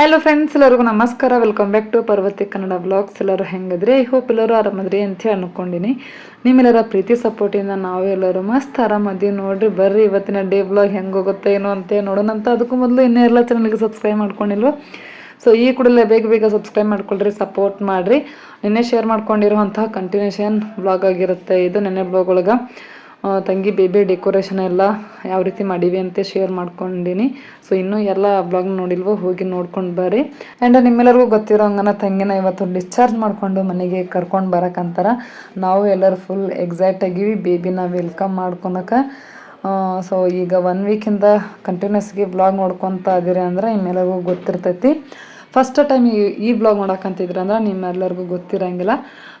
Hello friends ಎಲ್ಲರಿಗೂ ನಮಸ್ಕಾರ. Welcome back to Parvathi Kannada blogs ಎಲ್ಲರೂ ಹೆಂಗದ್ರಿ? ಐ ಹೋಪ್ ಎಲ್ಲರೂ ಆರಾಮದ್ರಿ ಅಂತ ಅನ್ಕೊಂಡಿನಿ. ನಿಮ್ಮೆಲ್ಲರ ಪ್ರೀತಿ ಸಪೋರ್ಟಿಂದ ನಾವು ಎಲ್ಲರೂ ಮಸ್ತ್ ಆರಾಮದೀವಿ. ನೋಡ್ರಿ, ಬರ್ರಿ ಇವತ್ತಿನ ಡೇ ಬ್ಲಾಗ್ ಹೆಂಗೆ ಹೋಗುತ್ತೆ, ಏನೋ ಅಂತ ನೋಡೋಣ ಅಂತ ಅದಕ್ಕೂ ಮೊದಲು ಇನ್ನೂ ಎಲ್ಲ ಚಾನಲ್ಗೆ ಸಬ್ಸ್ಕ್ರೈಬ್ ಮಾಡ್ಕೊಂಡಿಲ್ವ? ಸೊ ಈ ಕೂಡಲೇ ಬೇಗ ಬೇಗ ಸಬ್ಸ್ಕ್ರೈಬ್ ಮಾಡ್ಕೊಳ್ರಿ ಸಪೋರ್ಟ್ ಮಾಡಿರಿ. ನಿನ್ನೆ ಶೇರ್ ಮಾಡ್ಕೊಂಡಿರುವಂತಹ ಕಂಟಿನ್ಯೂಷನ್ ಬ್ಲಾಗ್ ಆಗಿರುತ್ತೆ. ಇದು ನೆನ್ನೆ ಬ್ಲಾಗ್ ಒಳಗೆ. ತಂಗಿ ಬೇಬಿ ಡೆಕೋರೇಷನ್ ಎಲ್ಲ ಯಾವ ರೀತಿ ಮಾಡೀವಿ ಅಂತ ಶೇರ್ ಮಾಡ್ಕೊಂಡಿನಿ. ಸೊ ಇನ್ನೂ ಎಲ್ಲ ಬ್ಲಾಗ್ ನೋಡಿಲ್ವೋ ಹೋಗಿ ನೋಡ್ಕೊಂಡು ಬರ್ರಿ. ಆ್ಯಂಡ್ ನಿಮ್ಮೆಲ್ಲರಿಗೂ ಗೊತ್ತಿರೋ ಹಂಗನ ತಂಗಿನ ಇವತ್ತು ಡಿಸ್ಚಾರ್ಜ್ ಮಾಡ್ಕೊಂಡು ಮನೆಗೆ ಕರ್ಕೊಂಡು ಬರಕಂತಾರ ನಾವು ಎಲ್ಲರೂ ಫುಲ್ ಎಕ್ಸೈಟ್ ಆಗಿವಿ ಬೇಬಿನ ವೆಲ್ಕಮ್ ಮಾಡ್ಕೊಳಕ್ಕೆ ಸೊ ಈಗ ಒನ್ ವೀಕಿಂದ ಕಂಟಿನ್ಯೂಸ್ಗೆ ಬ್ಲಾಗ್ ನೋಡ್ಕೊತ ಇದ್ದೀರಿ ಅಂದ್ರೆ ನಿಮ್ಮೆಲ್ಲರಿಗೂ ಗೊತ್ತಿರ್ತೈತಿ. ಫಸ್ಟ್ ಟೈಮ್ ಈ ಈ ಬ್ಲಾಗ್ ಮಾಡೋಕ್ಕಂತಿದ್ರೆ ಅಂದ್ರೆ ನಿಮ್ಮೆಲ್ಲರಿಗೂ ಗೊತ್ತಿರಂಗಿಲ್ಲ.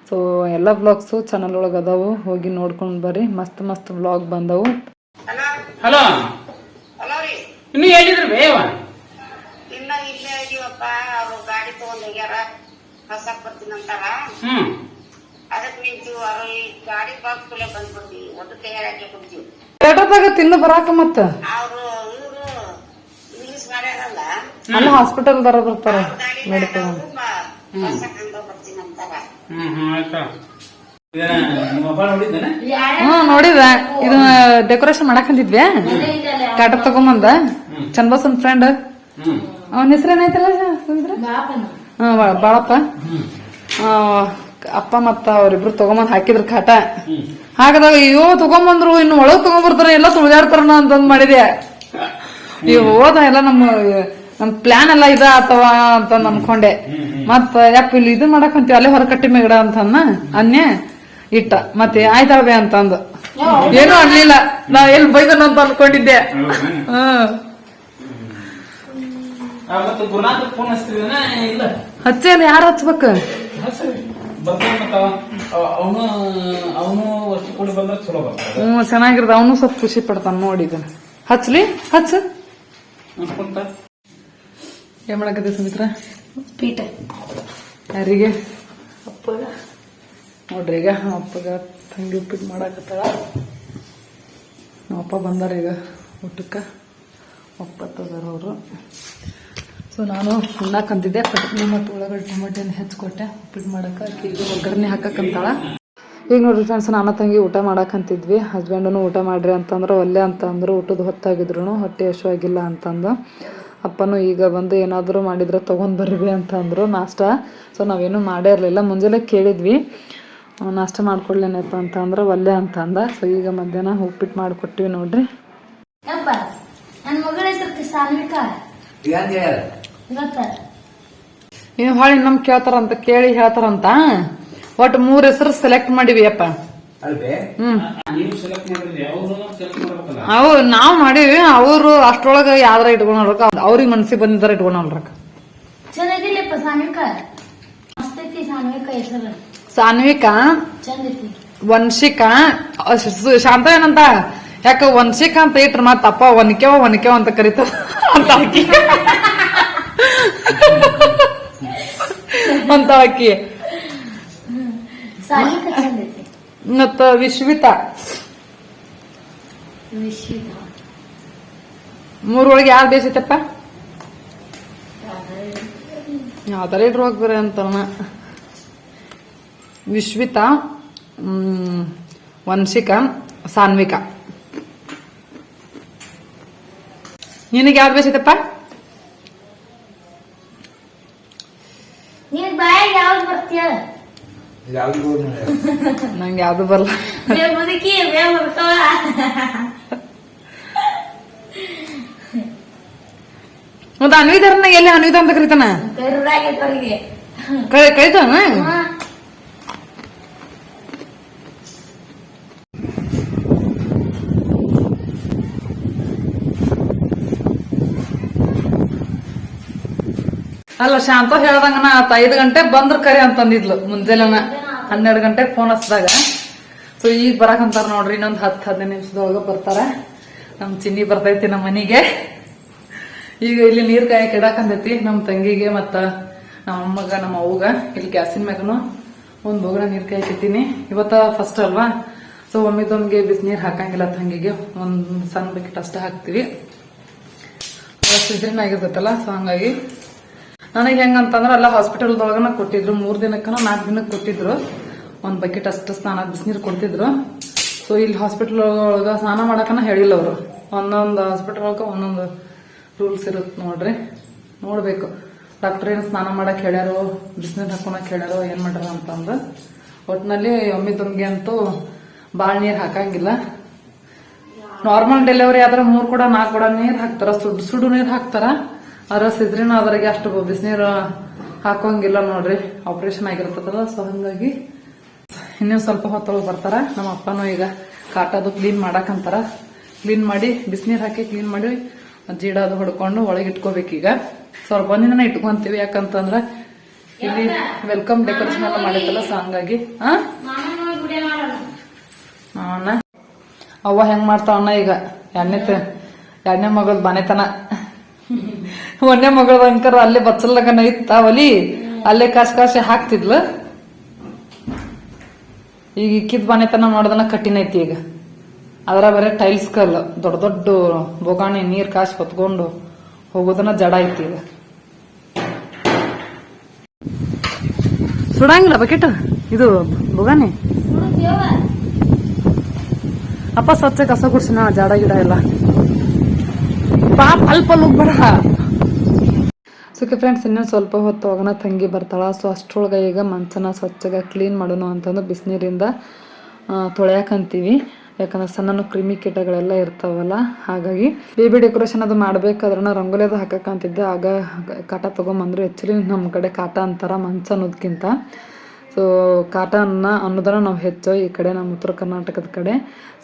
ಸೊ ಎಲ್ಲ ಬ್ಲಾಗ್ಸು ಚಾನಲ್ ಒಳಗೆ ಅದಾವು. ಹೋಗಿ ನೋಡ್ಕೊಂಡು ಬರ್ರಿ. ಮಸ್ತ್ ಮಸ್ತ್ ಬ್ಲಾಗ್ ಬಂದವು. ಹಲೋ ಇನ್ನು ಹೇಳಿದ್ರು ಬೇವ ಇನ್ನ ಇಲ್ಲೇ ಇದೀವಪ್ಪ. ಅವ್ರು ಗಾಡಿ ತಗೊಂಡ್ ಹೋಗ್ಯಾರ. ಹಸಕ್ ಬರ್ತೀನಂತಾರ ಹ್ಮ್. ಅದಕ್ ನಿಂತೀವಿ ಅವ್ರು ಈ ಗಾಡಿ ಬಾಕ್ಸ್ ಕುಲೆ ಬಂದ್ಬಿಡ್ತೀವಿ. ಒಟ್ಟು ತಯಾರಾಗಿ ಕೊಡ್ತೀವಿ ಎಟತ್ತಾಗ ತಿನ್ನು ಬರಾಕ ಮತ್ತ? ಅವ್ರು ಇವ್ರು ಹಾಸ್ಪಿಟಲ್ ದರ ಅಲ್ಲ ಬರ್ತಾರ. Medical hmm. ನೋಡಿದ. ಇದು ಡೆಕೋರೇಷನ್ ಮಾಡಕಂತಿದ್ವಿ ಕಾಟ ತಗೊಂಬಂದ? ಚನ್ಬಸನ್ ಫ್ರೆಂಡ್ ಅವನ ಹೆಸರು ಏನಾಯ್ತಲ್ಲ ಸುಂದ್ರ? ಹಾ ಬಾಳಪ್ಪ. ಅಪ್ಪ ಮತ್ತ ಅವ್ರಿಬ್ರು ತಗೊಂಬಂದ್ ಹಾಕಿದ್ರ ಕಾಟ. ಹಾಗಾದ್ರೆ ಅಯ್ಯೋ ತಗೊಂಬಂದ್ರು ಇನ್ನು ಒಳಗ್ ತಗೊಂಡ್ಬರ್ತಾರ ಎಲ್ಲ ತುಳಿದಾಡ್ತಾರ ಅಂತಂದ್ ಮಾಡಿದೆ. ಈ ಹೋದ ಎಲ್ಲ ನಮ್ಮ ನಮ್ ಪ್ಲಾನ್ ಎಲ್ಲ ಇದ ಅಥವಾ ಅಂತ ಅನ್ಕೊಂಡೆ ಮತ್ತ ಯಪ್ಪ ಇಲ್ಲಿ ಇದು ಮಾಡಕ್ ಅಂತೀವಿ ಅಲ್ಲೇ ಹೊರಕಟ್ಟಿ ಮೇಗಡ ಅಂತ ಅನ್ನ ಅನ್ಯ? ಇಟ್ಟ. ಮತ್ತೆ ಆಯ್ತಾವೆ ಅಂತಂದು ಏನು ಅನ್ಲಿಲ್ಲ. ನಾ ಎಲ್ಲಿ ಬೈದನ ಅಂತ ಅನ್ಕೊಂಡಿದ್ದೆ. ಹಚ್ಚೇನ ಯಾರು ಹಚ್ಬೇಕು? ಬರ್ತಾನೆ ಮತ್ತ ಅವನು ಅವನು ಅಷ್ಟು ಕೂಡಿ ಬಂದ್ರೆ ಚಲೋ ಬರ್ತಾರೆ ಹ್ಮ್ ಚೆನ್ನಾಗಿರ್ದ. ಅವನು ಸ್ವಲ್ಪ ಖುಷಿ ಪಡ್ತಾನ ನೋಡಿದ ಹಚ್ಲಿ? ಹಚ್ಚ. ಅನ್ಕೊಂತ ಏನ್ ಮಾಡಕತ್ತಿ ಸುಮಿತ್ರ? ಪೀಠ. ಯಾರಿಗೆ? ಅಪ್ಪಗ. ನೋಡ್ರಿ ಈಗ ಅಪ್ಪಗ ತಂಗಿ ಉಪ್ಪಿಟ್ಟು ಮಾಡಾಕತ್ತಾಳ. ನಮ್ಮ ಅಪ್ಪ ಬಂದಾರ ಈಗ ಊಟಕ್ಕ. ಒಪ್ಪತ್ತದಾರ ಅವರು. ಸೊ ನಾನು ಉಣ್ಣಾಕಂತಿದ್ದೆ ಪಟ್ನಿ ಮತ್ತು ಉಳ್ಳಾಗಡ್ಡೆ ಟೊಮೆಟೊನ ಹೆಚ್ಚಿಕೊಟ್ಟೆ ಉಪ್ಪಿಟ್ಟು ಮಾಡಕ್ಕೆ ಆಕಿ ಈಗ ಒಗ್ಗರಣೆ ಹಾಕಕ್ಕಂತಾಳ ಈಗ ನೋಡ್ರಿ ಫ್ರೆಂಡ್ಸ್ ನಾನು ತಂಗಿ ಊಟ ಮಾಡಾಕಂತಿದ್ವಿ ಹಸ್ಬೆಂಡನು ಊಟ ಮಾಡ್ರಿ ಅಂತಂದ್ರೆ ಒಲ್ಲೆ ಅಂತ ಅಂದ್ರು ಊಟದ ಹೊತ್ತಾಗಿದ್ರು ಹೊಟ್ಟೆ ಹಶುವಾಗಿಲ್ಲ ಅಂತಂದು. ಅಪ್ಪನು ಈಗ ಬಂದು ಏನಾದರೂ ಮಾಡಿದ್ರೆ ತೊಗೊಂಡು ಬರ್ರಿ ಅಂತಂದರು ನಾಷ್ಟ. ಸೊ ನಾವೇನು ಮಾಡೇ ಇರಲಿಲ್ಲ. ಮುಂಜಾನೆ ಕೇಳಿದ್ವಿ. ಆ, ನಾಷ್ಟ ಮಾಡ್ಕೊಡ್ಲೇನಪ್ಪ ಅಂತಂದ್ರೆ ಒಲ್ಲೆ ಅಂತಂದ. ಸೊ ಈಗ ಮಧ್ಯಾಹ್ನ ಉಪ್ಪಿಟ್ಟು ಮಾಡಿಕೊಟ್ಟಿವಿ ನೋಡ್ರಿ. ಏನು ಹೊಳ್ಳಿ ನಮ್ ಕೇಳ್ತಾರಂತ ಕೇಳಿ ಹೇಳ್ತಾರಂತ. ಒಟ್ಟು ಮೂರ್ ಹೆಸರು ಸೆಲೆಕ್ಟ್ ಮಾಡಿವಿ ಅಪ್ಪ. ಅವು ನಾವ್ ಮಾಡಿವಿ ಅವರು ಅಷ್ಟೊಳಗ ಯಾವ್ದಾರ ಇಟ್ಕೊಂಡ್ರಕ ಅವ್ರಿಗೆ ಮನ್ಸಿಗೆ ಬಂದಿದ್ದಾರ ಇಟ್ಕೊಂಡ್ರಕ ಚಂದೈತಿಲ್ಲಪ್ಪ ಸಾನ್ವಿಕ. ವಂಶಿಕಾ? ಶಾಂತ ಏನಂತ? ಯಾಕ ವಂಶಿಕ ಅಂತ ಇಟ್ರ ಮತ್ತ ಅಪ್ಪ ಒನಕೆವ ಒನಕೆವ ಅಂತ ಕರಿತ ಅಂತ ಆಕಿ ಅಂತ ಆಕಿ ಐತಿ ಮತ್ತ ವಿಶ್ವಿತಾ. ವಿಶ್ವಿತ. ಮೂರೊಳಗೆ ಯಾರು ಬೇಸೈತಪ್ಪ ಯಾವ್ದಾರ ಇಟ್ರು ಹೋಗ್ಬೇರೆ ಅಂತಾನ ವಿಶ್ವಿತಾ ವಂಶಿಕ ಸಾನ್ವಿಕ. ನಿನಗೆ ಯಾವ್ದು ಬೇಸೈತಪ್ಪ ನಿನ್ ಬಾಯಾಗ ಯಾವ್ದು ಬರ್ತೀಯ? ನಂಗೆ ಯಾವ್ದು ಬರಲ್ಲ. ಮುದುಕಿ ಮತ್ತೆ ಅನ್ವಿಧರ್ನ ಎಲ್ಲಿ ಅನ್ವಿಧ ಅಂತ ಕರಿತಾನ? ಕರಿತಾನ ಹಾ. ಅಲ್ಲ, ಶಾಂತ ಹೇಳ್ದಂಗನ ಆತ ಐದು ಗಂಟೆ ಬಂದ್ರ ಕರೆ ಅಂತಂದಿದ್ಲು ಮುಂಜಾನೆನ. ಹನ್ನೆರಡು ಗಂಟೆ ಫೋನ್ ಹಚ್ಚಿದಾಗ ಸೊ ಈಗ ಬರಕಂತಾರ ನೋಡ್ರಿ, ಇನ್ನೊಂದು ಹತ್ತು ಹದಿನೈದು ನಿಮಿಷದೊಳಗ ಬರ್ತಾರ. ನಮ್ ಚಿನ್ನಿ ಬರ್ತೈತಿ ನಮ್ಮ ಮನೆಗೆ. ಈಗ ಇಲ್ಲಿ ನೀರ್ ಕಾಯಕ್ ಇಡಾಕಂತೈತಿ ನಮ್ ತಂಗಿಗೆ ಮತ್ತ ನಮ್ಮ ಅಮ್ಮಗ, ನಮ್ಮ ಅವ್ಗ ಇಲ್ಲಿ ಗ್ಯಾಸಿನ ಮ್ಯಾಗನು ಒಂದ್ ಬೋಗ್ರ ನೀರ್ ಕಾಯಕಿಟ್ಟಿನಿ ಇವತ್ತ ಫಸ್ಟ್ ಅಲ್ವಾ? ಸೊ ಒಮ್ಮಿದೊಮ್ಗೆ ಬಿಸಿನೀರ್ ಹಾಕಂಗಿಲ್ಲ ತಂಗಿಗೆ. ಒಂದ್ ಸಣ್ಣ ಬಕೆಟ್ ಅಷ್ಟೇ ಹಾಕ್ತಿವಿ. ಸೀಸನ್ ಆಗಿರ್ತೈತಲ್ಲ ಸೊ ಹಂಗಾಗಿ ನನಗೆ ಹೆಂಗಂತಂದ್ರೆ ಅಲ್ಲ ಹಾಸ್ಪಿಟಲ್ದೊಳಗನ ಕೊಟ್ಟಿದ್ರು. ಮೂರು ದಿನಕ್ಕನ ನಾಲ್ಕು ದಿನಕ್ಕೆ ಕೊಟ್ಟಿದ್ರು. ಒಂದು ಬಕೆಟ್ ಅಷ್ಟು ಸ್ನಾನ, ಬಿಸಿನೀರು ಕೊಡ್ತಿದ್ರು. ಸೊ ಇಲ್ಲಿ ಹಾಸ್ಪಿಟಲ್ ಒಳಗ ಸ್ನಾನ ಮಾಡಕನ ಹೇಳಿಲ್ಲ ಅವರು. ಒಂದೊಂದು ಹಾಸ್ಪಿಟಲ್ ಒಳಗೆ ಒಂದೊಂದು ರೂಲ್ಸ್ ಇರುತ್ತೆ ನೋಡ್ರಿ. ನೋಡಬೇಕು. ಡಾಕ್ಟರ್ ಏನು ಸ್ನಾನ ಮಾಡಕ್ ಹೇಳ್ಯಾರೋ, ಬಿಸಿನೀರು ಹಾಕೊಳಕ್ ಹೇಳ್ಯಾರೋ, ಏನು ಮಾಡ್ಯಾರ ಅಂತಂದು. ಒಟ್ಟಿನಲ್ಲಿ ಒಮ್ಮೆ ದುಮ್ಗೆ ಅಂತೂ ಭಾಳ ನೀರು ಹಾಕಂಗಿಲ್ಲ. ನಾರ್ಮಲ್ ಡೆಲಿವರಿ ಆದ್ರೆ ಮೂರು ಕೂಡ, ನಾಲ್ಕು ಕೂಡ ನೀರು ಹಾಕ್ತಾರ. ಸುಡು ಸುಡು ನೀರು ಹಾಕ್ತಾರ. ಆದ್ರೆ ಸಿಜ್ರಿನ ಅದ್ರಾಗೆ ಅಷ್ಟು ಬಿಸಿನೀರು ಹಾಕೋಂಗಿಲ್ಲ ನೋಡ್ರಿ. ಆಪರೇಷನ್ ಆಗಿರ್ತದಲ್ಲ ಸೊ ಹಂಗಾಗಿ ಇನ್ನೊಂದ್ ಸ್ವಲ್ಪ ಹೊತ್ತೊಳಗೆ ಬರ್ತಾರ. ನಮ್ಮ ಅಪ್ಪನೂ ಈಗ ಕಾಟದು ಕ್ಲೀನ್ ಮಾಡಾಕಂತಾರ. ಕ್ಲೀನ್ ಮಾಡಿ, ಬಿಸಿನೀರ್ ಹಾಕಿ ಕ್ಲೀನ್ ಮಾಡಿ ಜೀಡ ಅದು ಹೊಡ್ಕೊಂಡು ಒಳಗೆ ಇಟ್ಕೋಬೇಕೀಗ ಸ್ವಲ್ಪ ಒಂದಿನ ಇಟ್ಕೊಂತೀವಿ. ಯಾಕಂತಂದ್ರ ಇಲ್ಲಿ ವೆಲ್ಕಮ್ ಡೆಕೋರೇಷನ್ ಎಲ್ಲ ಮಾಡಿತ್ತಲ್ಲ ಸೊ ಹಂಗಾಗಿ ಅವನ್ನ ಅವ್ವ ಹೆಂಗ್ ಮಾಡ್ತಾವಣ್ಣ ಈಗ? ಎರಡನೇ ಎರಡನೇ ಮಗದ್ ಬನೆತನ ಒಂದನೇ ಮಗಳ ಅಂಕರ್ ಅಲ್ಲೇ ಬಚ್ಚಲ್ದಾಗನ ಇತ್ತ ಒಲಿ ಅಲ್ಲೇ ಕಾಶ್ ಕಾಶಿ ಹಾಕ್ತಿದ್ಲು. ಈಗ ಇಕ್ಕಿದ ಬನೆತನ ಮಾಡೋದನ್ನ ಕಠಿಣ ಐತಿ ಈಗ. ಅದರ ಬೇರೆ ಟೈಲ್ಸ್ ಕಲ್ ದೊಡ್ಡ ದೊಡ್ಡ ಬೊಗಾಣಿ, ನೀರ್ ಕಾಸು ಹೊತ್ಕೊಂಡು ಹೋಗೋದನ್ನ ಜಡ ಐತಿ ಈಗ. ಸುಡಂಗಿಲ್ಲ ಬಕೆಟ್? ಇದು ಬೊಗಾಣಿ? ಅಪ್ಪ ಸ್ವಚ್ಛ ಕಸ ಗುಡ್ಸಿನ ಜಾಡ ಗಿಡ ಎಲ್ಲ. ಪಾಪ ಅಲ್ಪ ಹೋಗ್ಬೇಡ ಸುಖಿ ಫ್ರೆಂಡ್ಸ್ ಇನ್ನೊಂದು ಸ್ವಲ್ಪ ಹೊತ್ತು ಹೋಗೋಣ ತಂಗಿ ಬರ್ತಾಳೆ. ಸೊ ಅಷ್ಟರೊಳಗೆ ಈಗ ಮಂಚನ ಸ್ವಚ್ಛಗೆ ಕ್ಲೀನ್ ಮಾಡೋಣ ಅಂತಂದು ಬಿಸಿನೀರಿಂದ ತೊಳೆಯಕಂತೀವಿ. ಯಾಕಂದ್ರೆ ಸಣ್ಣ ಕ್ರಿಮಿ ಕೀಟಗಳೆಲ್ಲ ಇರ್ತಾವಲ್ಲ, ಹಾಗಾಗಿ ಬೇಬಿ ಡೆಕೋರೇಷನ್ ಅದು ಮಾಡ್ಬೇಕಾದ್ರೆ ರಂಗೋಲಿ ಅದು ಹಾಕಕ್ಕಂತಿದ್ದೆ ಆಗ ಕಾಟ ತೊಗೊಂಬಂದ್ರು. ಆ್ಯಕ್ಚುಲಿ ನಮ್ಮ ಕಡೆ ಕಾಟ ಅಂತಾರೆ ಮಂಚ ಅನ್ನೋದಕ್ಕಿಂತ ಸೊ ಕಾಟನ್ನ ಅನ್ನೋದನ್ನ ನಾವು ಹೆಚ್ಚು ಈ ಕಡೆ ನಮ್ಮ ಉತ್ತರ ಕರ್ನಾಟಕದ ಕಡೆ.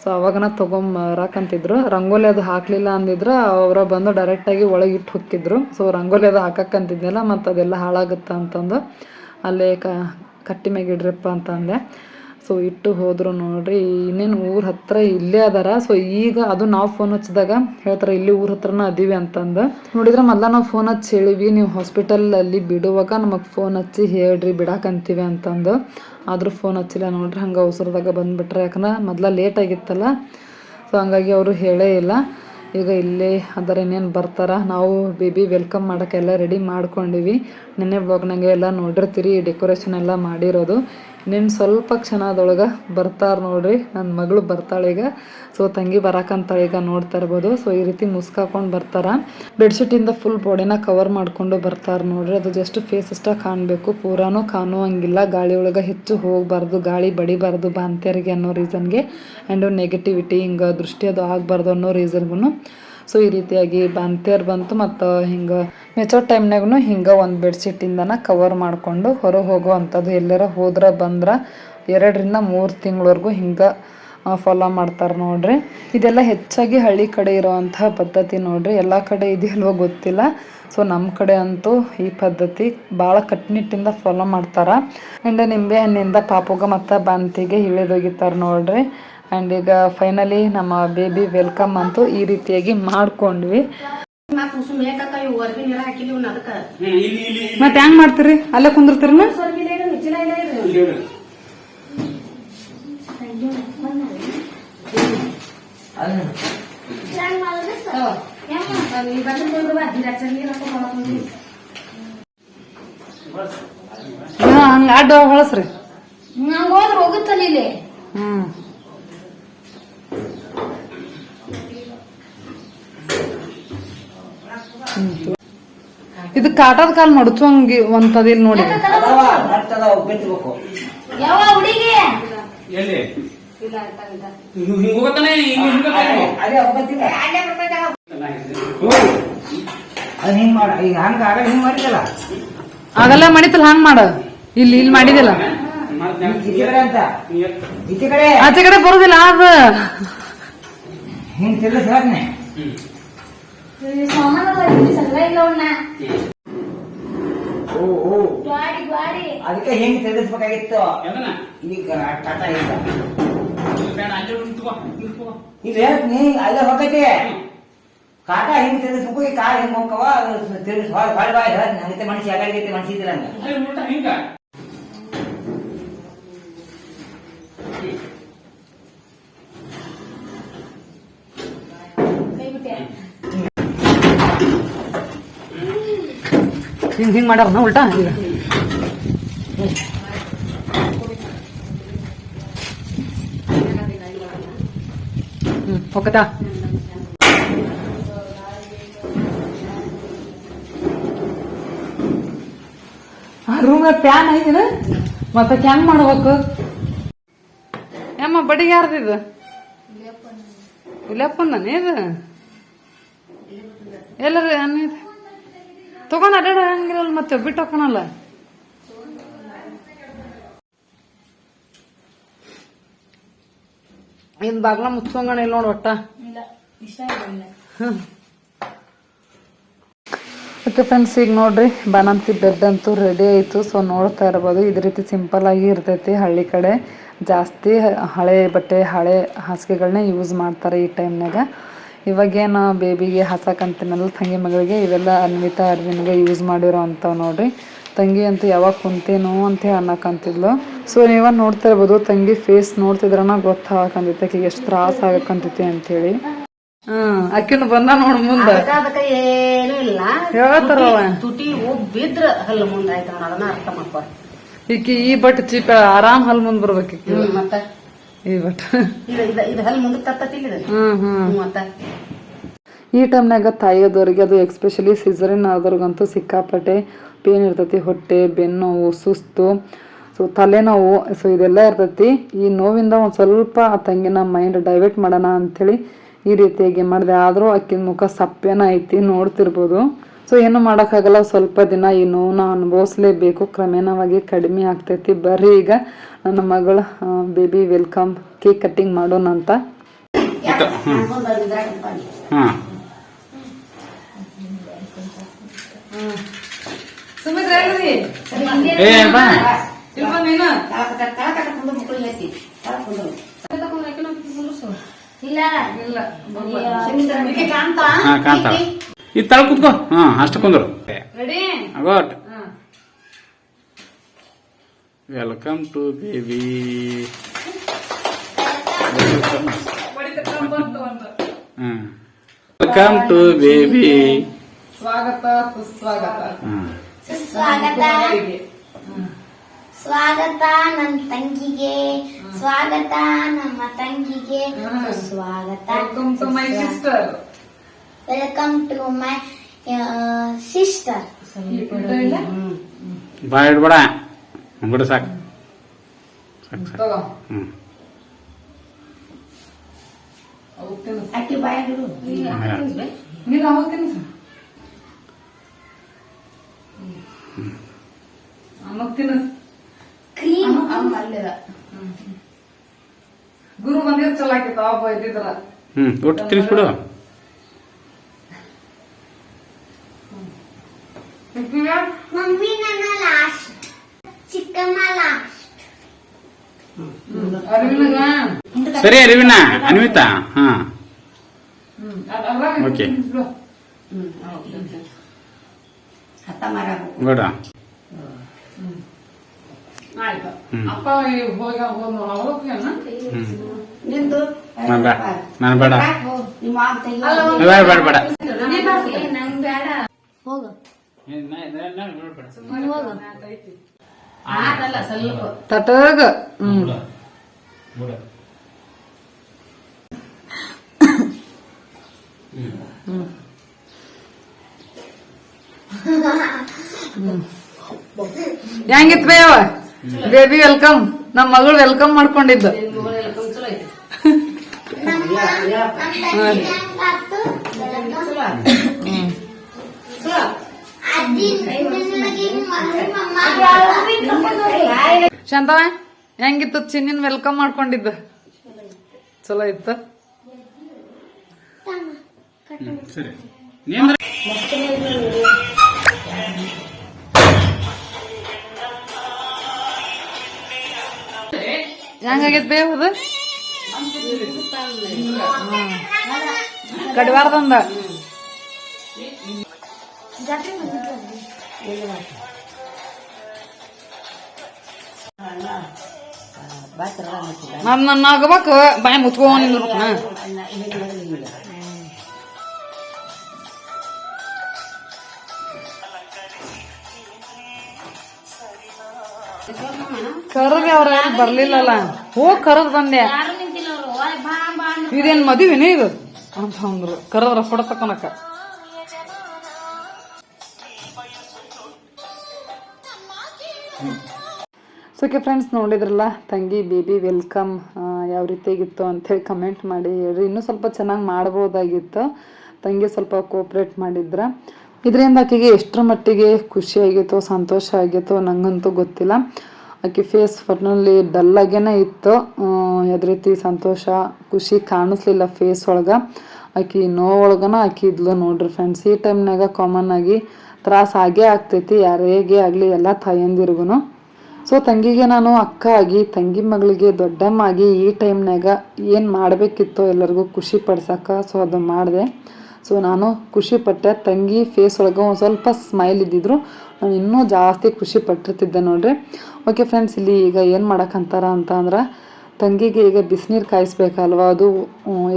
ಸೊ ಅವಾಗನ ತೊಗೊಂಬರಾಕಂತಿದ್ರು. ರಂಗೋಲಿ ಅದು ಹಾಕಲಿಲ್ಲ ಅಂದಿದ್ರ ಅವರ ಬಂದು ಡೈರೆಕ್ಟಾಗಿ ಒಳಗೆ ಇಟ್ಟು ಹೊಕ್ಕಿದ್ರು. ಸೊ ರಂಗೋಲಿ ಅದು ಹಾಕಕ್ಕಂತಿದ್ನಲ್ಲ ಮತ್ತು ಅದೆಲ್ಲ ಹಾಳಾಗುತ್ತೆ ಅಂತಂದು ಅಲ್ಲೇ ಕಟ್ಟಿ ಮ್ಯಾಗ ಇಡ್ರಪ್ಪ ಅಂತಂದೆ. ಸೊ ಇಟ್ಟು ಹೋದ್ರು ನೋಡ್ರಿ, ಇನ್ನೇನು ಊರ ಹತ್ರ ಇಲ್ಲೇ ಅದಾರ. ಸೊ ಈಗ ಅದು ನಾವು ಫೋನ್ ಹಚ್ಚಿದಾಗ ಹೇಳ್ತಾರೆ, ಇಲ್ಲಿ ಊರ ಹತ್ರನ ಅದೀವಿ ಅಂತಂದು. ನೋಡಿದ್ರೆ ಮೊದ್ಲ ನಾವು ಫೋನ್ ಹಚ್ಚಿ ಹೇಳಿವಿ, ನೀವು ಹಾಸ್ಪಿಟಲ್ ಅಲ್ಲಿ ಬಿಡುವಾಗ ನಮಗೆ ಫೋನ್ ಹಚ್ಚಿ ಹೇಳ್ರಿ, ಬಿಡಾಕಂತೀವಿ ಅಂತಂದು. ಆದ್ರೂ ಫೋನ್ ಹಚ್ಚಿಲ್ಲ ನೋಡ್ರಿ, ಹಂಗೆ ಅವಸರದಾಗ ಬಂದ್ಬಿಟ್ರೆ. ಯಾಕಂದ್ರೆ ಮೊದ್ಲ ಲೇಟ್ ಆಗಿತ್ತಲ್ಲ ಸೊ ಹಂಗಾಗಿ ಅವರು ಹೇಳೇ ಇಲ್ಲ. ಈಗ ಇಲ್ಲೇ ಅದರ, ಇನ್ನೇನು ಬರ್ತಾರ. ನಾವು ಬೇಬಿ ವೆಲ್ಕಮ್ ಮಾಡೋಕೆ ಎಲ್ಲ ರೆಡಿ ಮಾಡ್ಕೊಂಡಿವಿ. ನಿನ್ನೆ ಬ್ಲಾಗ್ನಾಗೆ ಎಲ್ಲ ನೋಡಿರ್ತೀರಿ ಡೆಕೋರೇಷನ್ ಎಲ್ಲ ಮಾಡಿರೋದು. ಇನ್ನೇನು ಸ್ವಲ್ಪ ಕ್ಷಣದೊಳಗೆ ಬರ್ತಾರೆ ನೋಡ್ರಿ. ನನ್ನ ಮಗಳು ಬರ್ತಾಳೆ ಈಗ. ಸೊ ತಂಗಿ ಬರಾಕಂತಾಳೆ ಈಗ ನೋಡ್ತಾ ಇರ್ಬೋದು. ಸೊ ಈ ರೀತಿ ಮುಸ್ಕಾಕೊಂಡು ಬರ್ತಾರ. ಬೆಡ್ಶೀಟಿಂದ ಫುಲ್ ಬಾಡಿನ ಕವರ್ ಮಾಡಿಕೊಂಡು ಬರ್ತಾರೆ ನೋಡ್ರಿ. ಅದು ಜಸ್ಟ್ ಫೇಸ್ ಅಷ್ಟ ಕಾಣಬೇಕು. ಪೂರಾನು ಕಾಣುವಂಗಿಲ್ಲ. ಗಾಳಿ ಒಳಗೆ ಹೆಚ್ಚು ಹೋಗಬಾರ್ದು. ಗಾಳಿ ಬಡಿಬಾರ್ದು ಬಾಂತ್ಯರಿಗೆ ಅನ್ನೋ ರೀಸನ್ಗೆ ಆ್ಯಂಡ್ ನೆಗೆಟಿವಿಟಿ ಹಿಂಗೆ ದೃಷ್ಟಿ ಅದು ಆಗಬಾರ್ದು ಅನ್ನೋ ರೀಸನ್ಗೂ ಸೊ, ಈ ರೀತಿಯಾಗಿ ಬಂತೇರ್ ಬಂತು ಮತ್ತು ಹಿಂಗೆ ಮೆಚೋ ಟೈಮ್ನಾಗೂ ಹಿಂಗೆ ಒಂದು ಬೆಡ್ಶೀಟಿಂದನ ಕವರ್ ಮಾಡಿಕೊಂಡು ಹೊರಗೆ ಹೋಗುವಂಥದ್ದು. ಎಲ್ಲರ ಹೋದ್ರೆ ಬಂದ್ರೆ ಎರಡರಿಂದ ಮೂರು ತಿಂಗಳವರೆಗೂ ಹಿಂಗೆ ಫಾಲೋ ಮಾಡ್ತಾರೆ ನೋಡ್ರಿ. ಇದೆಲ್ಲ ಹೆಚ್ಚಾಗಿ ಹಳ್ಳಿ ಕಡೆ ಇರೋವಂಥ ಪದ್ಧತಿ ನೋಡ್ರಿ. ಎಲ್ಲ ಕಡೆ ಇದೆಯಲ್ವೋ ಗೊತ್ತಿಲ್ಲ. ಸೊ ನಮ್ಮ ಕಡೆ ಅಂತೂ ಈ ಪದ್ಧತಿ ಭಾಳ ಕಟ್ಟುನಿಟ್ಟಿಂದ ಫಾಲೋ ಮಾಡ್ತಾರೆ. ಆ್ಯಂಡ್ ನಿಂಬೆ ಹಣ್ಣಿಂದ ಪಾಪುಗ ಮತ್ತು ಬಂತಿಗೆ ಇಳಿದೋಗಿತಾರೆ ನೋಡ್ರಿ. ಆ್ಯಂಡ್ ಈಗ ಫೈನಲಿ ನಮ್ಮ ಬೇಬಿ ವೆಲ್ಕಮ್ ಅಂತೂ ಈ ರೀತಿಯಾಗಿ ಮಾಡ್ಕೊಂಡ್ವಿ. ಮತ್ತೆ ಹೆಂಗ್ ಮಾಡ್ತೀರಿ? ಅಲ್ಲೇ ಕುಂದಿರ್ತೀರ ಹಂಗ ಅಡ್ಡ ಹೊಳಸ್ರಿ ಹೋದ್ರೆ ಹೋಗುತ್ತಲ್ಲ ಹ್ಮ್, ಇಲ್ಲಿ ಇಲ್ಲಿ ಇಲ್ಲಿ ಮತ್ತೆ ಹೆಂಗ್ ಮಾಡ್ತೀರಿ ಅಲ್ಲೇ ಕುಂದಿರ್ತೀರನ ಹೊರ್ಗಿನ ನೀರು ಮಿಚ್ಚಿಲ ಇಲ್ಲ ಇರು ಇಲ್ಲಿ ಹೇಳು. ಹೆಂಗ್ ಮಾಡಿದ್ರೆ ಸರ್? ಹೆಂಗ್ ಮಾಡ್ತಾವ್? ನೀ ಬಂದ್ರೆ ತೊಗೊಂಡು ಬಾ, ನೀರ್ ಹಚ್ಚ ನೀರ್ ಹಾಕೊಂಡ್ ಹೊರಗ್ ಹೋಗಿ. ಹಂಗ ಅಡ್ಡ ಹೊಳಸ್ರಿ ಹಂಗ್ ಹೋದ್ರ ಹೋಗುತ್ತಲ್ಲ ಇಲ್ಲಿ ಹ್ಮ್ ಇದು ಕಾಟದ ಕಾಲ್ ಮಡಚುವಂಗಿ ಒಂತದಿಲ್ ನೋಡಿ. ಯಾವ ಹುಡುಗಿ? ಎಲ್ಲಿ? ಹಿಂಗ್ ಹಿಂಗ್ ಹೋಗತ್ತಾನೆ? ಹಿಂಗ್ ಹಿಂಗ್ ಹೋಗತ್ತಾನೆ. ಅದು ಹಿಂಗ್ ಮಾಡ ಈಗ ಹಂಗ ಆಗ ಹಿಂಗ ಮಾಡಿದಲ್ಲ ಆಗಲ್ಲ ಮಾಡಿತಲ್ಲ ಹಂಗ ಮಾಡ. ಇಲ್ಲಿ ಇಲ್ಲಿ ಮಾಡಿದಿಲ್ಲ ಆಚೆ ಕಡೆ ಬರುದಿಲ್ಲ ಅದ ಹಿಂಗ್ ತಿರ್ಗಿಸ್ ಹೇಳ್ತೀನಿ. ಸಾಮಾನ ಇಲ್ಲ ಅವನ್ನ ಓ ಓ ಗಾಡಿ ಗಾಡಿ ಅದಕ್ಕೆ ಹೆಂಗ್ ತಿರ್ಗಿಸ್ಬೇಕಾಗಿತ್ತು ಎದನ್ನ? ಈಗ ಟಾಟಾ ಈಗ ಇಲ್ಲಿ ಬೇಡ, ಅಲ್ಲೇ ನಿಂತ್ಕೋ, ನಿಂತ್ಕೋ. ಈಗ ಹೇಳ್ತೀನಿ ಅಲ್ಲೇ ಹೋಗೈತಿ ಕಾಟ ಹಿಂಗ್ ತಿರ್ಗಿಸ್ಬೇಕು ಈ ಕಾರ್ ಹೆಂಗ್ ಹೋಗ್ಕವ ತಿರ್ಗಿಸ್ ಹೊಳ ಹೊಳ ಬಾಯ್ ಹಂಗೈತೆ ಮನುಷ್ಯ ಯಾಕಾಗೈತೆ ಮನುಷ್ಯ ಇದ್ದಿಲ್ಲ ಹಂಗ ಹಿಂಗ. ಕೈ ಬಿಟ್ಟೆ ಹಿಂಗ್ ಹಿಂಗ್ ಮಾಡ್ಯಾರ ಉಲ್ಟಾ? ಈಗ ಹ್ಮ್ ಹೋಗತಾ ಆ ರೂಮ್ ಫ್ಯಾನ್ ಐತಿನ? ಮತ್ತೆ ಹೆಂಗ್ ಮಾಡ್ಬೇಕು? ಏಮ್ಮ ಬಡಿಗೆ ಯಾರ್ದಿದು ಇಲ್ಲಪ್ಪನ ಇದು? ಎಲ್ಲರೂ ಅನ್ನಿದು ತಗೊಂಡ್ ಅಡ್ಡಾಡ ಹಂಗಿರಲ್ಲ ಮತ್ತೆ ಬಿಟ್ಟು ಹಾಕೋಣಲ್ಲ ಇನ್ ಬಾಗ್ಲ ಮುಚ್ಚೋಂಗಣ ಇಲ್ಲ ನೋಡ್ ಒಟ್ಟ. ಓಕೆ ಫ್ರೆಂಡ್ಸ್ ಈಗ ನೋಡ್ರಿ ಬನಂತಿ ಬೆಡ್ ಅಂತೂ ರೆಡಿ ಆಯಿತು. ಸೊ ನೋಡ್ತಾ ಇರ್ಬೋದು ಇದೇ ರೀತಿ ಸಿಂಪಲ್ ಆಗಿ ಇರ್ತೈತಿ ಹಳ್ಳಿ ಕಡೆ. ಜಾಸ್ತಿ ಹಳೆ ಬಟ್ಟೆ ಹಳೆ ಹಾಸಿಗೆಗಳನ್ನ ಯೂಸ್ ಮಾಡ್ತಾರೆ ಈ ಟೈಮ್ನಾಗ ಇವಾಗೇನು ಬೇಬಿಗೆ ಹಾಸಕ್ಕಂತೀನಲ್ಲ ತಂಗಿ ಮಗಳಿಗೆ ಇವೆಲ್ಲ ಅನ್ವಿತಾ ಅರ್ವಿನ್ಗೆ ಯೂಸ್ ಮಾಡಿರೋ ಅಂಥವು ನೋಡ್ರಿ. ತಂಗಿ ಅಂತೂ ಯಾವಾಗ ಕುಂತೇನು ಅಂತ ಅನ್ನಕಂತಿದ್ಲು. ಸೊ ನೀವ ನೋಡ್ತಾ ಇರ್ಬೋದು ತಂಗಿ ಫೇಸ್ ನೋಡ್ತಿದ್ರನ ಗೊತ್ತಾಗಕಂತೈತೆ ಆಕಿಗೆ ಎಷ್ಟು ತ್ರಾಸ ಆಗಕಂತೈತಿ ಅಂತೇಳಿ. ಹ್ಮ್ ಅಕ್ಕಿನ ಬಂದ ನೋಡ್ ಮುಂದ. ಏನು ಇಲ್ಲ. ತುಟಿ ಉಬ್ ಬಿದ್ರ ಹಲ್ಲು ಮುಂದ್ ಆಯ್ತು ಅದನ್ನ ಅರ್ಥ ಮಾಡ್ಕೊ ಈಕಿ ಈ ಬಟ್ ಚೀಪ ಆರಾಮ್ ಹಲ್ ಮುಂದ್ ಬರ್ಬೇಕು ಮತ್ತ? ಮತ್ತ? ಈ ಟೈಮ್ನಾಗ ತಾಯಿಯದವ್ರಿಗೆ ಅದು ಎಕ್ಸ್ಪೆಷಲಿ ಸಿಸರಿನ್ ಆದವ್ರಿಗಂತೂ ಸಿಕ್ಕಾಪಟ್ಟೆ ಪೇನ್ ಇರ್ತೈತಿ. ಹೊಟ್ಟೆ ಬೆನ್ನೋವು ಸುಸ್ತು. ಸೊ ತಲೆನೋವು ಸೊ ಇದೆಲ್ಲ ಇರ್ತೈತಿ. ಈ ನೋವಿಂದ ಒಂದು ಸ್ವಲ್ಪ ಆ ತಂಗಿನ ಮೈಂಡ್ ಡೈವರ್ಟ್ ಮಾಡೋಣ ಅಂಥೇಳಿ ಈ ರೀತಿಯಾಗಿ ಮಾಡಿದೆ. ಆದರೂ ಅಕ್ಕಿನ ಮುಖ ಸಪ್ಪೇನ ಐತಿ ನೋಡ್ತಿರ್ಬೋದು. ಸೊ ಏನು ಮಾಡೋಕ್ಕಾಗಲ್ಲ. ಸ್ವಲ್ಪ ದಿನ ಈ ನೋವನ್ನ ಅನುಭವಿಸ್ಲೇಬೇಕು. ಕ್ರಮೇಣವಾಗಿ ಕಡಿಮೆ ಆಗ್ತೈತಿ. ಬರ್ರಿ ಈಗ. ನನ್ನ ಮಗಳ ಬೇಬಿ ವೆಲ್ಕಮ್ ಕೇಕ್ ಕಟ್ಟಿಂಗ್ ಮಾಡೋಣ ಅಂತ. ಇಲ್ಲ ಏ ಬಾ. ಇಲ್ಲ. ಕಾಂತ ಈ ತಳ ಕುತ್ಕೋ. ಹಾ ಅಷ್ಟು ಕುಂದ್ರು. Welcome to baby welcome to baby ಸ್ವಾಗತ ಸುಸ್ವಾಗತ. ಸುಸ್ವಾಗತ. ಸ್ವಾಗತ ನನ್ನ ತಂಗಿಗೆ. ಸ್ವಾಗತ ನಮ್ಮ ತಂಗಿಗೆ. ಸ್ವಾಗತ my sister welcome to my sister ಬಾಯ್ ಇಡ್ಬೇಡ. ಬಿಡು ಸಾಕು. ಸಾಕು ಸಾಕು. ತಿನ್ನಿಸ್. ಅಕ್ಕಿ ಬಾಯಾಗಿರು ನೀನು ಅವಾಗ ತಿನ್ನಿಸ್. ಕ್ರೀಮ್ ಅಲ್ಲಿದ. ಗುರು ಮಂದಿರ ಚಲೋ ಆಕಿತ್ತು ಅವ ಇದ್ದಿದ್ರ ಹ್ಮ್ ಒಟ್ಟು ತಿನ್ನಿಸ್ಬಿಡು. ಸರಿ ಅರಿವಿನ ಅನ್ವಿತಾ ಹಾ. ಓಕೆ. ನಾನು ಬೇಡ. ನಾನು ಬೇಡ. ಬೇಡ ಹೋಗು. ಸ್ವಲ್ಪ. ತಟಗ. ಹ್ಮ್. ಹೆಂಗಿತ್ ಬೇವ ಬೇಬಿ ವೆಲ್ಕಮ್. ನಮ್ಮ ಮಗಳು ವೆಲ್ಕಮ್ ಮಾಡ್ಕೊಂಡಿದ್ದು. ಚಲೋ ಶಾಂತವ ಹೆಂಗಿತ್ತು ಚಿನ್ನಿನ ವೆಲ್ಕಮ್ ಮಾಡ್ಕೊಂಡಿದ್ದು? ಚಲೋ ಇತ್ತು. ಸರಿ ಬೇವ ಅದು ಕಡಿವಾರ್ದಂದ ನನ್ನ ಆಗಬೇಕು ಬಾಯಿ ನಾ. ಕರದ್ ಅವ್ರ ಯಾರು ಬರ್ಲಿಲ್ಲಲ್ಲ? ಹೋಗ್ ಕರದ್ ಬಂದೆ. ಯಾರು ನಿಂತಿಲ್ಲ ಅವ್ರು? ಬಾ ಬಾ ಅಂದ್ರು. ಇದೇನ್ ಮದುವೆನೇ ಇದು? ಅಂತ ಅಂದ್ರು. ಕರದ್ರ ಫೋಟೋ ಓಕೆ ಫ್ರೆಂಡ್ಸ್ ನೋಡಿದ್ರಲ್ಲ, ತಂಗಿ ಬೇಬಿ ವೆಲ್ಕಮ್ ಯಾವ ರೀತಿಯಾಗಿತ್ತು ಅಂತೇಳಿ ಕಮೆಂಟ್ ಮಾಡಿ ಹೇಳ್ರಿ. ಇನ್ನೂ ಸ್ವಲ್ಪ ಚೆನ್ನಾಗಿ ಮಾಡ್ಬೋದಾಗಿತ್ತು. ತಂಗಿ ಸ್ವಲ್ಪ ಕೋಪ್ರೇಟ್ ಮಾಡಿದ್ರ. ಇದರಿಂದ ಆಕೆಗೆ ಎಷ್ಟರ ಮಟ್ಟಿಗೆ ಖುಷಿ ಆಗಿತ್ತೋ, ಸಂತೋಷ ಆಗಿತ್ತು ನನಗಂತೂ ಗೊತ್ತಿಲ್ಲ. ಆಕೆ ಫೇಸ್ ಫರ್ನಲ್ಲಿ ಡಲ್ಲಾಗೇನೆ ಇತ್ತು. ಯಾವ ರೀತಿ ಸಂತೋಷ, ಖುಷಿ ಕಾಣಿಸ್ಲಿಲ್ಲ ಫೇಸ್ ಒಳಗೆ. ಆಕೆ ನೋವೊಳಗನ ಆಕೆ ಇದ್ಲು ನೋಡ್ರಿ ಫ್ರೆಂಡ್ಸ್ ಈ ಟೈಮ್ನಾಗ ಕಾಮನ್ ಆಗಿ ತ್ರಾಸ ಆಗೇ ಆಗ್ತೈತಿ. ಯಾರೇಗೆ ಆಗಲಿ, ಎಲ್ಲ ತಾಯಂದಿರಿಗೂ ಸೊ ತಂಗಿಗೆ ನಾನು ಅಕ್ಕ ಆಗಿ, ತಂಗಿ ಮಗಳಿಗೆ ದೊಡ್ಡಮ್ಮ ಆಗಿ ಈ ಟೈಮ್ನಾಗ ಏನು ಮಾಡಬೇಕಿತ್ತೋ ಎಲ್ಲರಿಗೂ ಖುಷಿ ಪಡ್ಸಕ್ಕೆ ಸೊ ಅದು ಮಾಡಿದೆ. ಸೊ ನಾನು ಖುಷಿ ಪಟ್ಟೆ. ತಂಗಿ ಫೇಸ್ ಒಳಗೆ ಒಂದು ಸ್ವಲ್ಪ ಸ್ಮೈಲ್ ಇದ್ದಿದ್ರು. ನಾನು ಇನ್ನೂ ಜಾಸ್ತಿ ಖುಷಿ ಪಟ್ಟಿರ್ತಿದ್ದೆ ನೋಡ್ರಿ. ಓಕೆ ಫ್ರೆಂಡ್ಸ್ ಇಲ್ಲಿ ಈಗ ಏನು ಮಾಡೋಕ್ಕಂತಾರ ಅಂತ ಅಂದ್ರೆ, ತಂಗಿಗೆ ಈಗ ಬಿಸಿನೀರು ಕಾಯಿಸ್ಬೇಕಲ್ವ? ಅದು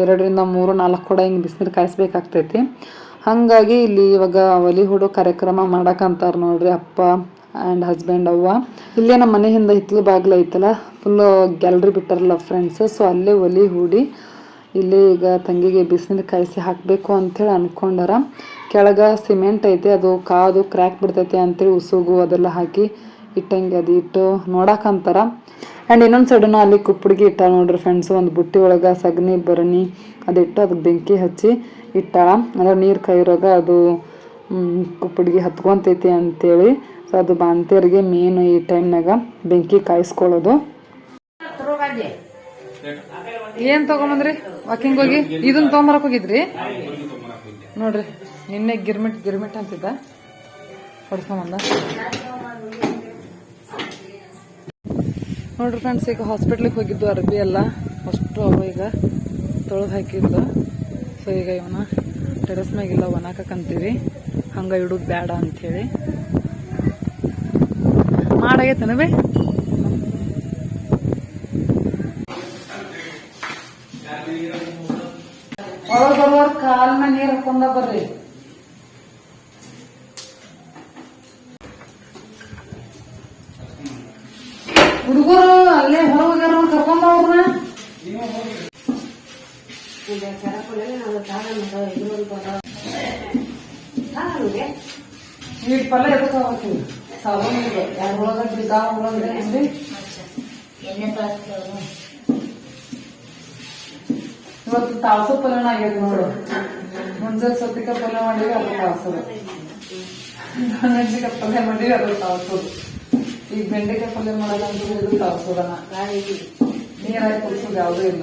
ಎರಡರಿಂದ ಮೂರು, ನಾಲ್ಕು ಕೂಡ ಹಿಂಗೆ ಬಿಸಿನೀರು ಕಾಯಿಸ್ಬೇಕಾಗ್ತೈತಿ. ಹಾಗಾಗಿ ಇಲ್ಲಿ ಇವಾಗ ಒಲಿ ಹುಡು ಕಾರ್ಯಕ್ರಮ ಮಾಡೋಕ್ಕಂತಾರೆ ನೋಡ್ರಿ ಅಪ್ಪ. ಆ್ಯಂಡ್ ಹಸ್ಬೆಂಡ್ ಅವ್ವ. ಇಲ್ಲೇ ನಮ್ಮ ಮನೆ ಹಿಂದೆ ಹಿತ್ಲು ಬಾಗಿಲು ಐತಲ್ಲ ಫುಲ್ಲು ಗ್ಯಾಲ್ರಿ ಬಿಟ್ಟಾರಲ್ಲ ಫ್ರೆಂಡ್ಸ್ ಸೊ ಅಲ್ಲೇ ಒಲಿ ಹೂಡಿ, ಇಲ್ಲಿ ಈಗ ತಂಗಿಗೆ ಬಿಸಿನೀರು ಕಾಯಿಸಿ ಹಾಕಬೇಕು ಅಂಥೇಳಿ ಅಂದ್ಕೊಂಡಾರ ಕೆಳಗೆ ಸಿಮೆಂಟ್ ಐತೆ, ಅದು ಕಾದು ಕ್ರ್ಯಾಕ್ ಬಿಡ್ತೈತೆ ಅಂತೇಳಿ ಉಸುಗು ಅದೆಲ್ಲ ಹಾಕಿ ಇಟ್ಟಂಗೆ ಅದು ಇಟ್ಟು ನೋಡಕ್ಕಂತಾರ ಆ್ಯಂಡ್ ಇನ್ನೊಂದು ಸೈಡನ್ನು ಅಲ್ಲಿ ಕುಪ್ಪಡಿಗೆ ಇಟ್ಟ ನೋಡ್ರಿ ಫ್ರೆಂಡ್ಸ್ ಒಂದು ಬುಟ್ಟಿ ಒಳಗೆ ಸಗಣಿ, ಬರಣಿ ಅದಿಟ್ಟು ಅದಕ್ಕೆ ಬೆಂಕಿ ಹಚ್ಚಿ ಇಟ್ಟಾಳ. ಅಂದ್ರೆ ನೀರು ಕೈರೋಗ ಅದು ಕುಪ್ಪಡಿಗೆ ಹತ್ಕೊಂತೈತಿ ಅಂತೇಳಿ ಸೊ ಅದು ಬಾಂತಿಯರಿಗೆ ಮೇನ್ ಈ ಟೈಮ್ನಾಗ ಬೆಂಕಿ ಕಾಯಿಸ್ಕೊಳ್ಳೋದು. ಏನ್ ತಗೊಂಬಂದ್ರಿ? ವಾಕಿಂಗ್ ಹೋಗಿ? ಇದನ್ನ ತಗೊಂಬರಕ್ ಹೋಗಿದ್ರಿ? ನೋಡ್ರಿ, ನಿನ್ನೆ ಗಿರ್ಮಿಟ್ ಗಿರ್ಮಿಟ್ ಅಂತಿದ್ದ. ಹೊಡ್ಸ್ಕೊಂಬಂದ. ನೋಡ್ರಿ ಫ್ರೆಂಡ್ಸ್ ಈಗ ಹಾಸ್ಪಿಟ್ಲಿಗೆ ಹೋಗಿದ್ದು ಅರ್ಬಿ ಎಲ್ಲ ಅಷ್ಟು ಅವ ಈಗ ತೊಳೆದು ಹಾಕಿದ್ದು. ಸೊ ಈಗ ಇವನ ಟೆರಸ್ ಮ್ಯಾಗಿಲ್ಲ ಒಣಕಂತೀವಿ ಹಂಗ ಇಡೋದು ಬೇಡ ಅಂಥೇಳಿ ಮಾಡಾಗೈತೇನ ಬೇ ಒಳಗೆ ಬರುವಾಗ ಕಾಲ್ ಮೇಲೆ ಹುಡುಗರು ಅಲ್ಲೇ ಹೊರಗಾರ ಕರ್ಕೊಂಡ್ ಅವ್ರನ್ನ ಈ ಪಲ್ಯ ಎದಕ್ಕೆ ಹೋಗ್ತೀವಿ ಸಾಬೂನು ಇದೆ ಎರಡು ಉಳ್ಳಾಗಡ್ಡಿ ದಾ ಉಳ್ಳಾಗಡ್ಡಿ ಅಂಗಡಿ ಇವತ್ತು ತಾಳ್ಸು ಪಲ್ಯನ ಆಗ್ಯದ ನೋಡು ಮುಂಜಾನೆ ಸತ್ತಿಕ ಪಲ್ಯ ಮಾಡಿವಿ ಅದು ತಾಳ್ಸೋದು ಮೆಣಸಿಕಾಯಿ ಪಲ್ಯ ಮಾಡಿವಿ ಅದು ತಾಳ್ಸೋದು ಈಗ ಬೆಂಡೆಕಾಯಿ ಪಲ್ಯ ಮಾಡೋದು ಅಂದ್ರೆ ಇದು ತಾಳ್ಸೋದನ್ನ ನೀರಾಗಿ ಕುಡಿಸೋದು ಯಾವುದೂ ಇಲ್ಲ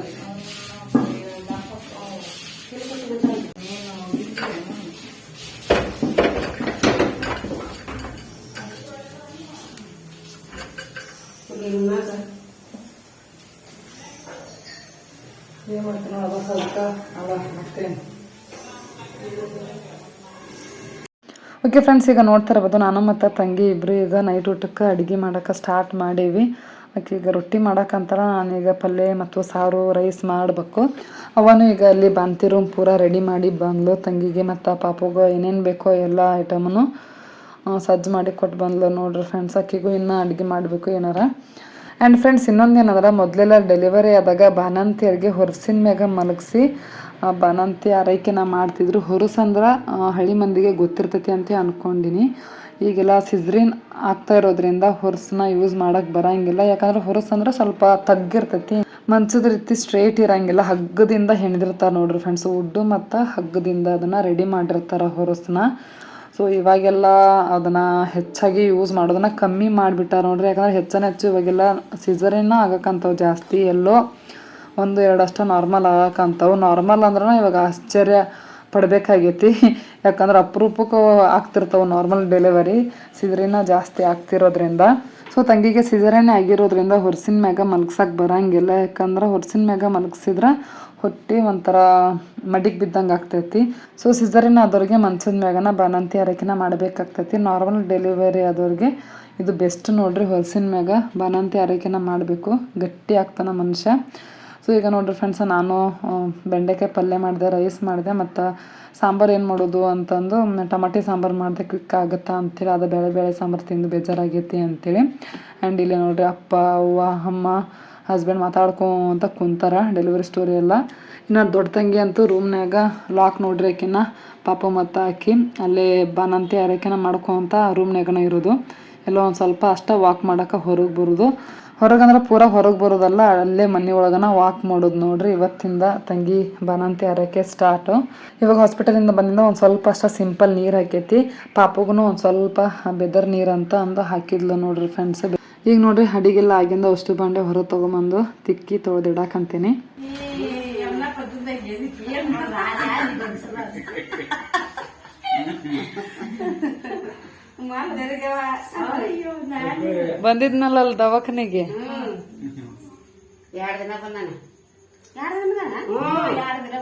ಏನ್ ಮಾಡ್ತೀನಿ ನೋಡೋದು ಸ್ವಲ್ಪ ಅಲ್ಲ ಮತ್ತೇನು ಓಕೆ ಫ್ರೆಂಡ್ಸ್ ಈಗ ನೋಡ್ತಾ ಇರ್ಬೋದು ನಾನು ಮತ್ತು ತಂಗಿ ಇಬ್ಬರು ಈಗ ನೈಟ್ ಊಟಕ್ಕೆ ಅಡುಗೆ ಮಾಡೋಕ್ಕೆ ಸ್ಟಾರ್ಟ್ ಮಾಡೀವಿ. ಆಕೆ ಈಗ ರೊಟ್ಟಿ ಮಾಡೋಕ್ಕಂತಾರ ನಾನೀಗ ಪಲ್ಯ ಮತ್ತು ಸಾರು ರೈಸ್ ಮಾಡಬೇಕು. ಅವನು ಈಗ ಅಲ್ಲಿ ಬಾಂತಿ ರೂಮ್ ಪೂರ ರೆಡಿ ಮಾಡಿ ಬಂದ್ಲು ತಂಗಿಗೆ ಮತ್ತು ಪಾಪುಗೂ ಏನೇನು ಬೇಕೋ ಎಲ್ಲ ಐಟಮನ್ನು ಸಜ್ಜು ಮಾಡಿ ಕೊಟ್ಟು ಬಂದ್ಲು ನೋಡ್ರಿ ಫ್ರೆಂಡ್ಸ್ ಆಕಿಗೂ ಇನ್ನೂ ಅಡುಗೆ ಮಾಡಬೇಕು ಏನಾರ. ಆ್ಯಂಡ್ ಫ್ರೆಂಡ್ಸ್ ಇನ್ನೊಂದು ಏನಂದ್ರೆ ಮೊದಲೆಲ್ಲ ಡೆಲಿವರಿ ಆದಾಗ ಬಾಣಂತಿಯರಿಗೆ ಹೊರಸಿನ ಮ್ಯಾಗ ಮಲಗಿಸಿ ಬಾಣಂತಿ ಆರೈಕೆನ ಮಾಡ್ತಿದ್ರು. ಹೊರಸಂದ್ರೆ ಹಳ್ಳಿ ಮಂದಿಗೆ ಗೊತ್ತಿರ್ತೈತಿ ಅಂತ ಅಂದ್ಕೊಂಡಿನಿ ಈಗೆಲ್ಲ ಸಿಜ್ರಿನ್ ಆಗ್ತಾ ಇರೋದ್ರಿಂದ ಹೊರಸನ್ನ ಯೂಸ್ ಮಾಡೋಕ್ಕೆ ಬರಂಗಿಲ್ಲ. ಯಾಕಂದ್ರೆ ಹೊರಸಂದ್ರೆ ಸ್ವಲ್ಪ ತಗ್ಗಿರ್ತೈತಿ. ಮಂಚದ ರೀತಿ ಸ್ಟ್ರೇಟ್ ಇರೋಂಗಿಲ್ಲ. ಹಗ್ಗದಿಂದ ಹೆಣ್ದಿರ್ತಾರೆ ನೋಡ್ರಿ ಫ್ರೆಂಡ್ಸ್ ಉಡ್ಡು ಮತ್ತು ಹಗ್ಗದಿಂದ ಅದನ್ನು ರೆಡಿ ಮಾಡಿರ್ತಾರೆ ಹೊರಸನ್ನ ಸೊ ಇವಾಗೆಲ್ಲ ಅದನ್ನು ಹೆಚ್ಚಾಗಿ ಯೂಸ್ ಮಾಡೋದನ್ನು ಕಮ್ಮಿ ಮಾಡಿಬಿಟ್ಟಾರ ನೋಡ್ರಿ. ಯಾಕಂದ್ರೆ ಹೆಚ್ಚನ ಹೆಚ್ಚು ಇವಾಗೆಲ್ಲ ಸಿಸರಿನ ಆಗಕ್ಕಂಥವು ಜಾಸ್ತಿ. ಎಲ್ಲೋ ಒಂದು ಎರಡಷ್ಟು ನಾರ್ಮಲ್ ಆಗಕ್ಕಂಥವು. ನಾರ್ಮಲ್ ಅಂದ್ರೆ ಇವಾಗ ಆಶ್ಚರ್ಯ ಪಡಬೇಕಾಗೈತಿ. ಯಾಕಂದ್ರೆ ಅಪರೂಪಕ್ಕೂ ಆಗ್ತಿರ್ತಾವೆ ನಾರ್ಮಲ್ ಡೆಲಿವರಿ ಸಿಸರಿನ ಜಾಸ್ತಿ ಆಗ್ತಿರೋದ್ರಿಂದ. ಸೊ ತಂಗಿಗೆ ಸಿಝರೇನೆ ಆಗಿರೋದ್ರಿಂದ ಹೊರಸಿನ ಮ್ಯಾಗ ಮಲಗ್ಸಕ್ಕೆ ಬರಂಗಿಲ್ಲ. ಯಾಕಂದ್ರೆ ಹೊರಸಿನ ಮ್ಯಾಗ ಮಲಗ್ಸಿದ್ರೆ ಹೊಟ್ಟೆ ಒಂಥರ ಮಡಿಗೆ ಬಿದ್ದಂಗೆ ಆಗ್ತೈತಿ. ಸೊ ಸಿಸರಿನ ಆದವ್ರಿಗೆ ಮನ್ಸಿನ ಮ್ಯಾಗನ ಬಾಣಂತಿ ಆರೈಕೆನ ಮಾಡಬೇಕಾಗ್ತೈತಿ. ನಾರ್ಮಲ್ ಡೆಲಿವರಿ ಆದವ್ರಿಗೆ ಇದು ಬೆಸ್ಟ್ ನೋಡ್ರಿ, ಹೊಲಸಿನ ಮ್ಯಾಗ ಬಾಣಂತಿ ಆರೈಕೆನ ಮಾಡಬೇಕು. ಗಟ್ಟಿ ಆಗ್ತಾನೆ ಮನುಷ್ಯ. ಸೊ ಈಗ ನೋಡ್ರಿ ಫ್ರೆಂಡ್ಸ್ ನಾನು ಬೆಂಡೆಕಾಯಿ ಪಲ್ಯ ಮಾಡಿದೆ, ರೈಸ್ ಮಾಡಿದೆ, ಮತ್ತು ಸಾಂಬಾರು ಏನು ಮಾಡೋದು ಅಂತಂದು ಟಮಾಟಿ ಸಾಂಬಾರು ಮಾಡಿದೆ ಕ್ವಿಕ್ ಆಗುತ್ತಾ ಅಂತೇಳಿ, ಅದು ಬೇಳೆ ಬೇಳೆ ಸಾಂಬಾರು ತಿಂದು ಬೇಜಾರಾಗೈತಿ ಅಂತೇಳಿ. ಆ್ಯಂಡ್ ಇಲ್ಲಿ ನೋಡ್ರಿ ಅಪ್ಪ, ಅವ್ವ, ಅಮ್ಮ ಹಸ್ಬೆಂಡ್ ಮಾತಾಡ್ಕೊಂತ ಕುಂತಾರ ಡೆಲಿವರಿ ಸ್ಟೋರಿ ಎಲ್ಲ. ಇನ್ನು ದೊಡ್ಡ ತಂಗಿ ಅಂತೂ ರೂಮ್ನಾಗ ಲಾಕ್ ನೋಡ್ರಿ ಆಕಿನ ಪಾಪ ಮತ್ತು ಆಕಿ. ಅಲ್ಲೇ ಬಾನಂತಿ ಆರೈಕೆನ ಮಾಡ್ಕೊಂತ ರೂಮ್ನಾಗನ ಇರೋದು. ಎಲ್ಲೋ ಒಂದು ಸ್ವಲ್ಪ ಅಷ್ಟ ವಾಕ್ ಮಾಡಕ್ಕೆ ಹೊರಗೆ ಬರೋದು. ಹೊರಗಂದ್ರೆ ಪೂರ ಹೊರಗೆ ಬರೋದಲ್ಲ, ಅಲ್ಲೇ ಮನೆ ಒಳಗನ ವಾಕ್ ಮಾಡೋದು ನೋಡ್ರಿ. ಇವತ್ತಿಂದ ತಂಗಿ ಬಾನಂತಿ ಆರೈಕೆ ಸ್ಟಾರ್ಟು ಇವಾಗ ಹಾಸ್ಪಿಟಲಿಂದ ಬಂದಿಂದ ಒಂದು ಸ್ವಲ್ಪ ಅಷ್ಟ ಸಿಂಪಲ್ ನೀರು ಹಾಕೈತಿ. ಪಾಪಗೂ ಒಂದು ಸ್ವಲ್ಪ ಬೆದರ್ ನೀರು ಅಂತ ಅಂದ ಹಾಕಿದ್ಲು ನೋಡ್ರಿ ಫ್ರೆಂಡ್ಸ್ ಈಗ ನೋಡ್ರಿ ಅಡಿಗೆಲ್ಲ ಆಗಿಂದ ಅಷ್ಟು ಬಂಡೆ ಹೊರ ತಗೊಂಬಂದು ತಿಕ್ಕಿ ತೊಳೆದಿಡಾಕಂತೀನಿ. ಬಂದಿದ್ನಲ್ಲ ಅಲ್ಲಿ ದವಾಖಾನೆಗೆ? ಎರಡ್ ದಿನ ಬಂದಾನ. ಯಾರು ಬಂದಾನ?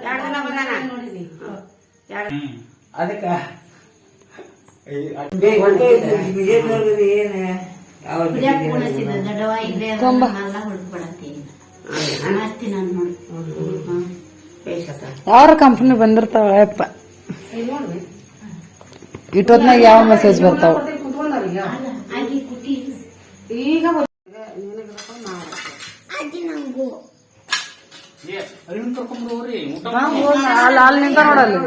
ಎರಡ್ ದಿನ ಬಂದಾನ. ಅದಕ್ಕ ದೊಡ್ಡವ ಇಲ್ಲೇ ನಾನು ನೋಡಿ. ಕಂಪ್ನಿ ಬಂದಿರ್ತಾವ ಯಪ್ಪ ಇಟ್ಟೊತ್ನಾಗ ಯಾವ ಮೆಸೇಜ್ ಬರ್ತಾವ? ಈಗ. ಅಲ್ಲಿ ನಿಂತ ನೋಡಲ್ಲಿ.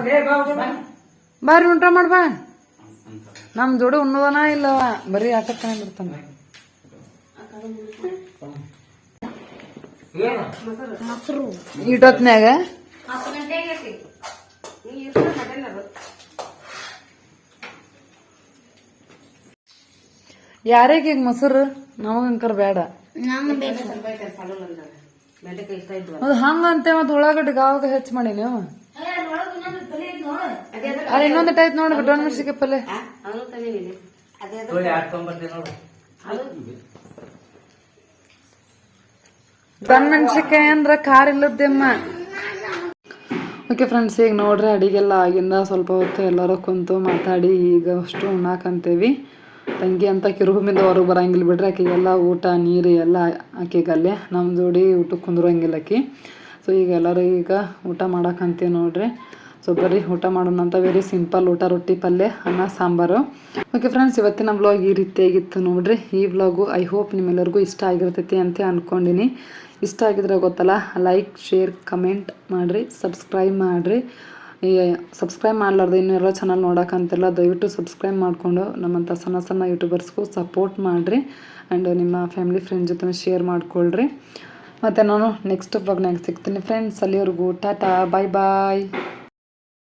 ಬಾರಿ ಊಟ ಮಾಡ್ ಬಾ. ನಮ್ ಜೋಡಿ ಉಣ್ಣೋದನ ಇಲ್ಲವ? ಬರೀ ಆಟಕ್ಕೆ ಬಿಡ್ತಾನ. ಗಂಟೆಗೆ ಐತಿ. ಯಾರಿಗೆ ಈಗ ಮೊಸರು? ನಮಗಂಕರ್ ಬೇಡ. ಹಂಗಂತೆ ಬೇಕು. ಅದು ಹಂಗ ಅಂತ ಮತ್ತೆ ಉಳ್ಳಾಗಡ್ಡಿ ಗಾವಾಗ ಹೆಚ್ಚು ಮಾಡಿ ನೀವು? ಅಲ್ಲಿ ಇನ್ನೊಂದು ಟೈಪ್ ನೋಡಿ. ಡೊಣ್ ಮೆಣಸಿಗೆ ಪಲ್ಲೆ ಡೊಣ್ ಮೆಣಸಿಕಾಯಿ ಅಂದ್ರೆ ಖಾರ ಇಲ್ಲದ್ದೆಮ್ಮ ಓಕೆ ಫ್ರೆಂಡ್ಸ್ ಈಗ ನೋಡ್ರಿ ಅಡಿಗೆಲ್ಲ ಆಗಿಂದ ಸ್ವಲ್ಪ ಹೊತ್ತು ಎಲ್ಲರೂ ಕುಂತು ಮಾತಾಡಿ ಈಗ ಅಷ್ಟು ಉಣ್ಣಾಕಂತೇವಿ ತಂಗಿ ಅಂತ ಕಿರುಭೂಮಿಯಿಂದ ಹೊರಗೆ ಬರಂಗಿಲ್ಲ ಬಿಡ್ರಿ ಆಕೆಗೆಲ್ಲ ಊಟ ನೀರು ಎಲ್ಲ ಆಕೆಗೆ ಅಲ್ಲೇ ನಮ್ಮ ಜೋಡಿ ಊಟಕ್ಕೆ ಕುಂದ್ರಂಗಿಲ್ಲ ಆಕಿ. ಸೊ ಈಗ ಎಲ್ಲರೂ ಈಗ ಊಟ ಮಾಡೋಕ್ಕಂತೀವಿ ನೋಡ್ರಿ. ಸೊ ಬರೀ ಊಟ ಮಾಡೋಣ ಅಂತ ವೆರಿ ಸಿಂಪಲ್ ಊಟ, ರೊಟ್ಟಿ, ಪಲ್ಯ, ಅನ್ನ, ಸಾಂಬಾರು. ಓಕೆ ಫ್ರೆಂಡ್ಸ್ ಇವತ್ತಿನ ಬ್ಲಾಗ್ ಈ ರೀತಿಯಾಗಿತ್ತು ನೋಡ್ರಿ. ಈ ಬ್ಲಾಗು ಐ ಹೋಪ್ ನಿಮ್ಮೆಲ್ಲರಿಗೂ ಇಷ್ಟ ಆಗಿರ್ತೈತಿ ಅಂತ ಅಂದ್ಕೊಂಡಿನಿ ಇಷ್ಟ ಆಗಿದ್ರೆ ಗೊತ್ತಲ್ಲ ಲೈಕ್ ಶೇರ್ ಕಮೆಂಟ್ ಮಾಡಿರಿ ಸಬ್ಸ್ಕ್ರೈಬ್ ಮಾಡಿರಿ. ಈ ಸಬ್ಸ್ಕ್ರೈಬ್ ಮಾಡಲಾರ್ದು ಎಲ್ಲ ಚಾನಲ್ ನೋಡೋಕ್ಕಂತಿಲ್ಲ ದಯವಿಟ್ಟು ಸಬ್ಸ್ಕ್ರೈಬ್ ಮಾಡಿಕೊಂಡು ನಮ್ಮಂಥ ಸಣ್ಣ ಸಣ್ಣ ಯೂಟ್ಯೂಬರ್ಸ್ಗೂ ಸಪೋರ್ಟ್ ಮಾಡಿರಿ. ಆ್ಯಂಡ್ ನಿಮ್ಮ ಫ್ಯಾಮಿಲಿ ಫ್ರೆಂಡ್ ಜೊತೆ ಶೇರ್ ಮಾಡ್ಕೊಳ್ರಿ. ಮತ್ತು ನಾನು ನೆಕ್ಸ್ಟ್ ಬ್ಲಾಗ್ನಾಗ ಸಿಗ್ತೀನಿ ಫ್ರೆಂಡ್ಸ್ ಅಲ್ಲಿವರೆಗೂ ಟಾಟಾ ಬಾಯ್ ಬಾಯ್